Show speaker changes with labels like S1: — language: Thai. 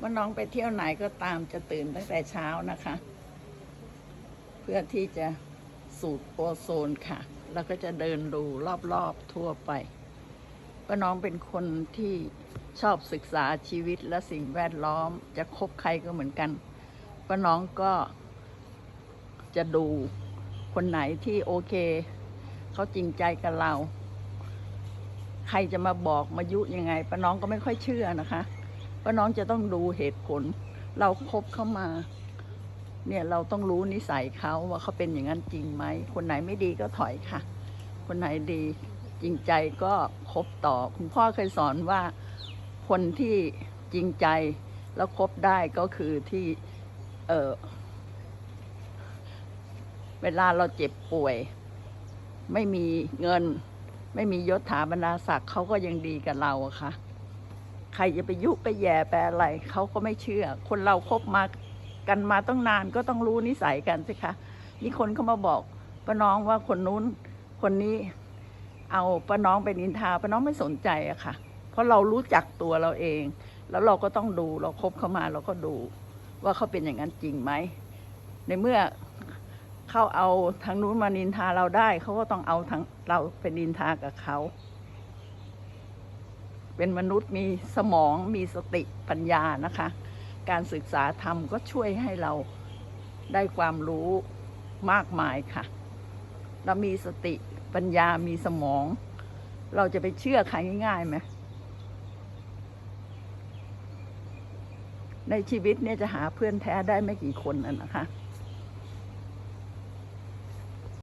S1: ว่าน้องไปเที่ยวไหนก็ตามจะตื่นตั้งแต่เช้านะคะ เพื่อที่จะสูดโอโซนค่ะ แล้วก็จะเดินดูรอบๆทั่วไปป้าน้องเป็นคนที่ชอบศึกษาชีวิตและสิ่งแวดล้อม จะคบใครก็เหมือนกันป้าน้องก็จะดูคนไหนที่โอเค เขาจริงใจกับเรา ใครจะมาบอกมายุยังไงป้าน้องก็ไม่ค่อยเชื่อนะคะ ป้าน้องจะต้องดูเหตุผล เราคบเข้ามา เนี่ยเราต้องรู้นิสัยเขาว่าเขาเป็นอย่างนั้นจริงไหม คนไหนไม่ดีก็ถอยค่ะ คนไหนดีจริงใจก็คบต่อ คุณพ่อเคยสอนว่าคนที่จริงใจแล้วคบได้ก็คือที่เออเวลาเราเจ็บป่วย ไม่มีเงิน ไม่มียศถาบรรดาศักดิ์เขาก็ยังดีกับเราอะค่ะ ใครจะไปยุไปแย่ไปอะไรเขาก็ไม่เชื่อ คนเราคบมากันมาต้องนานก็ต้องรู้นิสัยกันสิคะนี่คนเขามาบอกป้าน้องว่าคนนู้นคนนี้เอาป้าน้องไปนินทาป้าน้องไม่สนใจอะค่ะ เพราะเรารู้จักตัวเราเอง แล้วเราก็ต้องดูเราคบเขามาเราก็ดู ว่าเขาเป็นอย่างนั้นจริงไหมในเมื่อเขาเอาทางนู้นมานินทาเราได้เขาก็ต้องเอาทางเราไปนินทากับเขา เป็นมนุษย์มีสมองมีสติปัญญานะคะ การศึกษาธรรมก็ช่วยให้เราได้ความรู้มากมายค่ะ เรามีสติปัญญามีสมอง เราจะไปเชื่อใครง่ายๆไหมในชีวิตเนี่ยจะหาเพื่อนแท้ได้ไม่กี่คนน่ะนะคะ